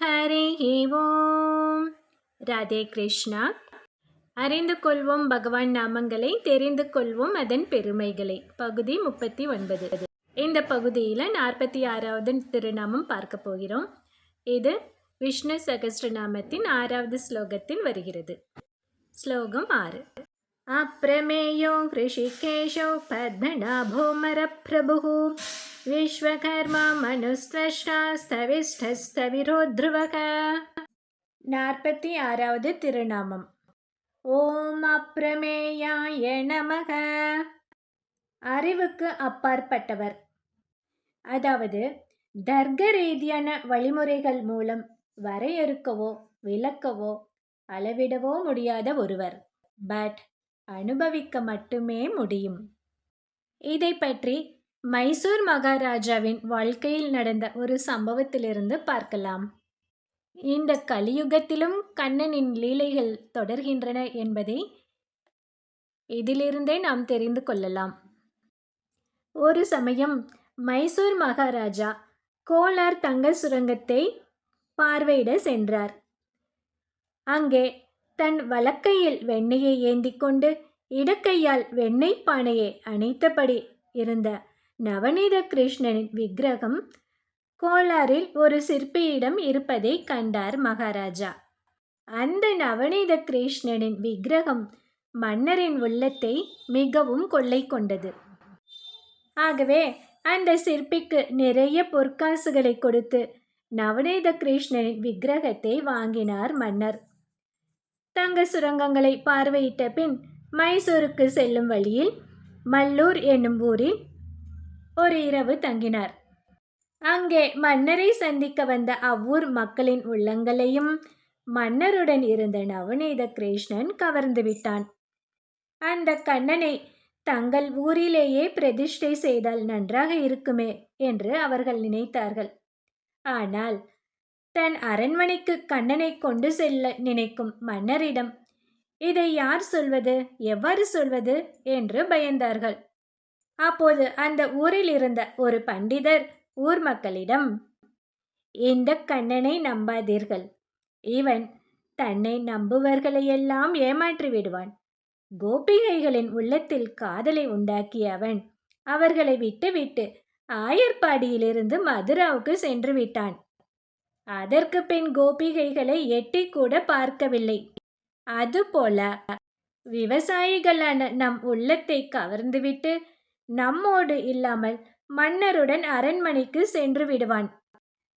ஹரி ஓம் ராதே கிருஷ்ணா அறிந்து கொள்வோம் பகவான் நாமங்களை தெரிந்து கொள்வோம் அதன் பெருமைகளை பகுதி முப்பத்தி ஒன்பது இந்த பகுதியில் நாற்பத்தி ஆறாவது திருநாமம் பார்க்க போகிறோம் இது விஷ்ணு சகஸ்ரநாமத்தின் ஆறாவது ஸ்லோகத்தில் வருகிறது ஸ்லோகம் ஆறு अप्रमेयो हृषिकेशौ पद्मनाभोमरप्रभुः विश्वकर्मा ವಿಶ್ವಕರ್ಮ மனுஸ்திரஷ்டாஸ்தவிஷ்டஸ்தவிரோத்ருவக நாற்பத்தி ஆறாவது திருநாமம் ஓம் அப்ரமேயாய நமக அறிவுக்கு அப்பாற்பட்டவர். அதாவது தர்க்க ரீதியான வழிமுறைகள் மூலம் வரையறுக்கவோ விளக்கவோ அளவிடவோ முடியாத ஒருவர். பட் அனுபவிக்க மட்டுமே முடியும். இதை பற்றி மைசூர் மகாராஜாவின் வாழ்க்கையில் நடந்த ஒரு சம்பவத்திலிருந்து பார்க்கலாம். இந்த கலியுகத்திலும் கண்ணனின் லீலைகள் தொடர்கின்றன என்பதை இதிலிருந்தே நாம் தெரிந்து கொள்ளலாம். ஒரு சமயம் மைசூர் மகாராஜா கோலார் தங்க சுரங்கத்தை பார்வையிட சென்றார். அங்கே தன் வலக்கையில் வெண்ணெயை ஏந்தி கொண்டு இடக்கையால் வெண்ணெய் பானையை அணைத்தபடி இருந்த நவநீத கிருஷ்ணனின் விக்கிரகம் கோலாரில் ஒரு சிற்பியிடம் இருப்பதை கண்டார் மகாராஜா. அந்த நவநீத கிருஷ்ணனின் விக்கிரகம் மன்னரின் உள்ளத்தை மிகவும் கொள்ளை கொண்டது. ஆகவே அந்த சிற்பிக்கு நிறைய பொற்காசுகளை கொடுத்து நவநீத கிருஷ்ணனின் விக்கிரகத்தை வாங்கினார் மன்னர். தங்க சுரங்கங்களை பார்வையிட்ட பின் மைசூருக்கு செல்லும் வழியில் மல்லூர் என்னும் ஊரில் ஒரு இரவு தங்கினார். அங்கே மன்னரை சந்திக்க வந்த அவ்வூர் மக்களின் உள்ளங்களையும் மன்னருடன் இருந்த நவநீத கிருஷ்ணன் கவர்ந்து விட்டான். அந்த கண்ணனை தங்கள் ஊரிலேயே பிரதிஷ்டை செய்தால் நன்றாக இருக்குமே என்று அவர்கள் நினைத்தார்கள். ஆனால் தன் அரண்மனைக்கு கண்ணனை கொண்டு செல்ல நினைக்கும் மன்னரிடம் இதை யார் சொல்வது? எவ்வாறு சொல்வது? என்று பயந்தார்கள். அப்போது அந்த ஊரில் இருந்த ஒரு பண்டிதர் ஊர் மக்களிடம் இந்த கண்ணனை நம்பாதீர்கள். இவன் தன்னை நம்புவர்களையெல்லாம் ஏமாற்றி விடுவான். கோபிகைகளின் உள்ளத்தில் காதலை உண்டாக்கிய அவன் அவர்களை விட்டுவிட்டு ஆயர்பாடியிலிருந்து மதுராவுக்கு சென்று விட்டான். அதற்கு பின் கோபிகைகளை எட்டி கூட பார்க்கவில்லை. அதுபோல விவசாயிகளான நம் உள்ளத்தை கவர்ந்துவிட்டு நம்மோடு இல்லாமல் மன்னருடன் அரண்மனைக்கு சென்று விடுவான்.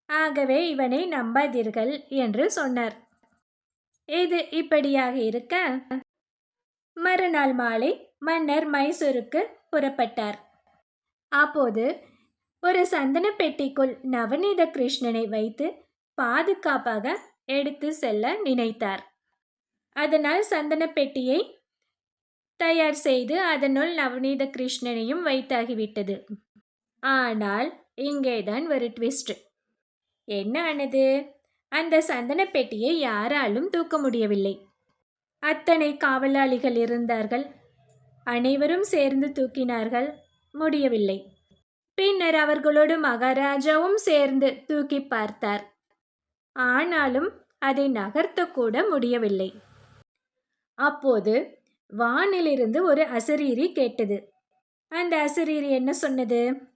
ஆகவே இவனை நம்பாதீர்கள் என்று சொன்னார். இது இப்படியாக இருக்க மறுநாள் மாலை மன்னர் மைசூருக்கு புறப்பட்டார். அப்போது ஒரு சந்தன பெட்டிக்குள் நவநீத கிருஷ்ணனை வைத்து பாதுகாப்பாக எடுத்து செல்ல நினைத்தார். அதனால் சந்தன பெட்டியை தயார் செய்து அதனுள் நவநீத கிருஷ்ணனையும் வைத்தாகிவிட்டது. ஆனால் இங்கேதான் ஒரு ட்விஸ்ட் என்ன ஆனது? அந்த சந்தன பெட்டியை யாராலும் தூக்க முடியவில்லை. அத்தனை காவலாளிகள் இருந்தார்கள். அனைவரும் சேர்ந்து தூக்கினார்கள். முடியவில்லை. பின்னர் அவர்களோடு மகாராஜாவும் சேர்ந்து தூக்கி பார்த்தார். ஆனாலும் அதை நகர்த்தக்கூட முடியவில்லை. அப்போது வானிலிருந்து ஒரு அசரீரி கேட்டது. அந்த அசரீரி என்ன சொன்னது?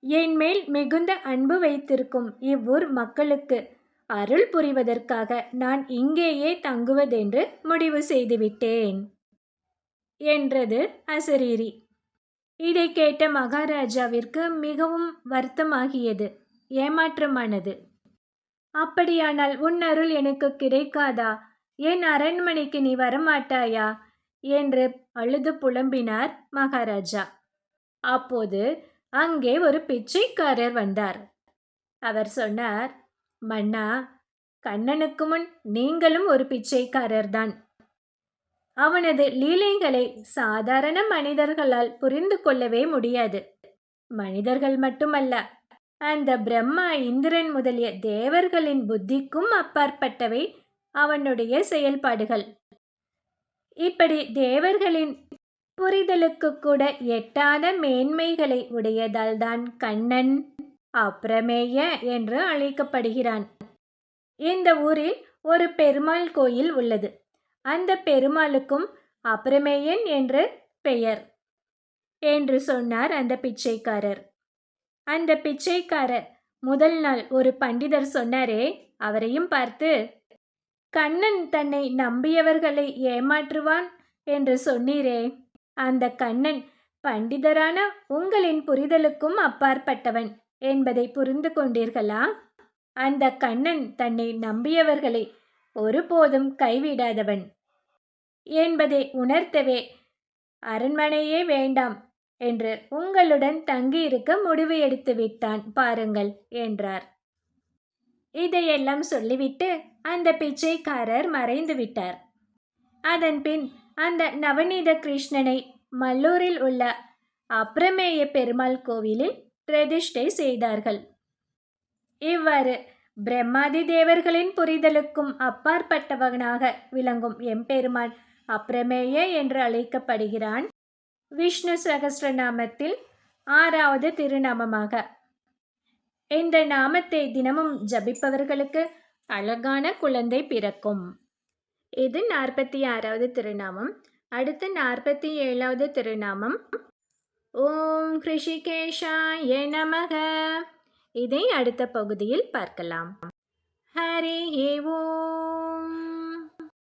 என் மேல் மிகுந்த அன்பு வைத்திருக்கும் இவ்வூர் மக்களுக்கு அருள் புரிவதற்காக நான் இங்கேயே தங்குவதென்று முடிவு செய்துவிட்டேன் என்றது அசரீரி. இதை கேட்ட மகாராஜாவிற்கு மிகவும் வருத்தமாகியது ஏமாற்றமானது. அப்படியானால் உன் அருள் எனக்கு கிடைக்காதா? என் அரண்மனைக்கு நீ வரமாட்டாயா? என்று அழுது புலம்பினார் மகாராஜா. அப்போது அங்கே ஒரு பிச்சைக்காரர் வந்தார். அவர் சொன்னார் மன்னா கண்ணனுக்கு முன் நீங்களும் ஒரு பிச்சைக்காரர்தான். அவனது லீலைகளை சாதாரண மனிதர்களால் புரிந்து கொள்ளவே முடியாது. மனிதர்கள் மட்டுமல்ல அந்த பிரம்மா இந்திரன் முதலிய தேவர்களின் புத்திக்கும் அப்பாற்பட்டவை அவனுடைய செயல்பாடுகள். இப்படி தேவர்களின் புரிதலுக்கு கூட எட்டாத மேன்மைகளை உடையதால்தான் கண்ணன் அப்பிரமேய என்று அழைக்கப்படுகிறான். இந்த ஊரில் ஒரு பெருமாள் கோயில் உள்ளது. அந்த பெருமாளுக்கும் அப்புறமேயன் என்று பெயர் என்று சொன்னார் அந்த பிச்சைக்காரர். அந்த பிச்சைக்காரர் முதல் நாள் ஒரு பண்டிதர் சொன்னாரே அவரையும் பார்த்து கண்ணன் தன்னை நம்பியவர்களை ஏமாற்றுவான் என்று சொன்னீரே. அந்த கண்ணன் பண்டிதரான உங்களின் புரிதலுக்கும் அப்பாற்பட்டவன் என்பதை புரிந்து கொண்டீர்களா? அந்த கண்ணன் தன்னை நம்பியவர்களை ஒருபோதும் கைவிடாதவன் என்பதை உணர்த்தவே அரண்மனையே வேண்டாம் என்று உங்களுடன் தங்கியிருக்க முடிவு எடுத்து விட்டான் பாருங்கள் என்றார். இதையெல்லாம் சொல்லிவிட்டு அந்த பிச்சைக்காரர் மறைந்து விட்டார் அதன்பின் அந்த நவநீத கிருஷ்ணனை மல்லூரில் உள்ள அப்ரமேய பெருமாள் கோவிலில் பிரதிஷ்டை செய்தார்கள். இவ்வாறு பிரம்மாதி தேவர்களின் புரிதலுக்கும் அப்பாற்பட்டவனாக விளங்கும் எம்பெருமான் அப்ரமேய என்று அழைக்கப்படுகிறான். விஷ்ணு சகசிரநாமத்தில் ஆறாவது திருநாமமாக. இந்த நாமத்தை தினமும் ஜபிப்பவர்களுக்கு அழகான குழந்தை பிறக்கும். இது நாற்பத்தி ஆறாவது திருநாமம். அடுத்து நாற்பத்தி ஏழாவது திருநாமம். ஓம் ஹிருஷிகேஷாய நமக. இதை அடுத்த பகுதியில் பார்க்கலாம். ஹரி ஓம்.